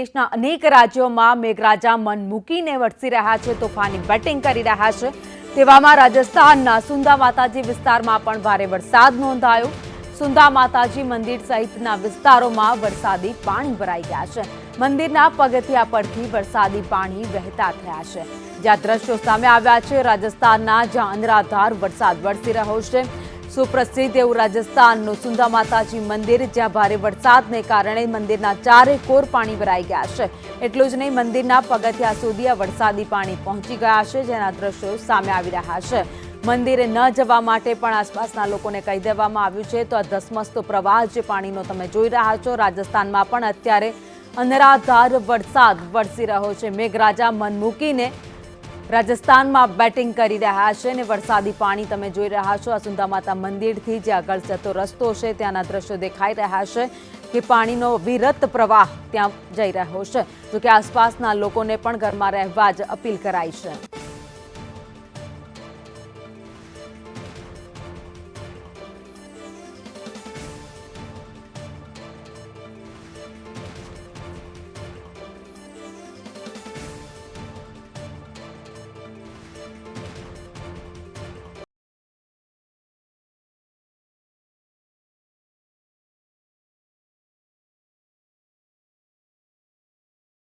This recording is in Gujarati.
દેશના અનેક રાજ્યોમાં મેઘરાજા મન મૂકીને વરસી રહ્યા છે, તોફાની બેટિંગ કરી રહ્યા છે. તેવામાં રાજસ્થાનના સુંદા માતાજી વિસ્તારમાં પણ ભારે વરસાદ નોંધાયો. સુંદા માતાજી મંદિર સહિતના વિસ્તારોમાં વરસાદી પાણી ભરાઈ ગયા છે. મંદિરના પગથિયા પરથી વરસાદી પાણી વહેતા થયા છે. જ્યાં દ્રશ્યો સામે આવ્યા છે, રાજસ્થાનના જ્યાં અનરાધાર વરસાદ વરસી રહ્યો છે. સુપ્રસિદ્ધ એવું રાજસ્થાનનું સુંદા માતાજી મંદિર, જ્યાં ભારે વરસાદને કારણે મંદિરના ચારે કોર પાણી ભરાઈ ગયા છે. એટલું જ નહીં, મંદિરના પગથિયા સુધી આ વરસાદી પાણી પહોંચી ગયા છે, જેના દ્રશ્યો સામે આવી રહ્યા છે. મંદિરે ન જવા માટે પણ આસપાસના લોકોને કહી દેવામાં આવ્યું છે, તો આ ધસમસતો પ્રવાહ જે પાણીનો તમે જોઈ રહ્યા છો, રાજસ્થાનમાં પણ અત્યારે અનરાધાર વરસાદ વરસી રહ્યો છે. મેઘરાજા મન મૂકીને રાજસ્થાનમાં બેટિંગ કરી રહ્યા છે અને વરસાદી પાણી તમે જોઈ રહ્યા છો. સુંદા માતા મંદિરથી જે આગળ જતો રસ્તો છે, ત્યાંના દ્રશ્યો દેખાઈ રહ્યા છે કે પાણીનો વિરત પ્રવાહ ત્યાં જઈ રહ્યો છે, જોકે આસપાસના લોકોને પણ ઘરમાં રહેવા જ અપીલ કરાઈ છે.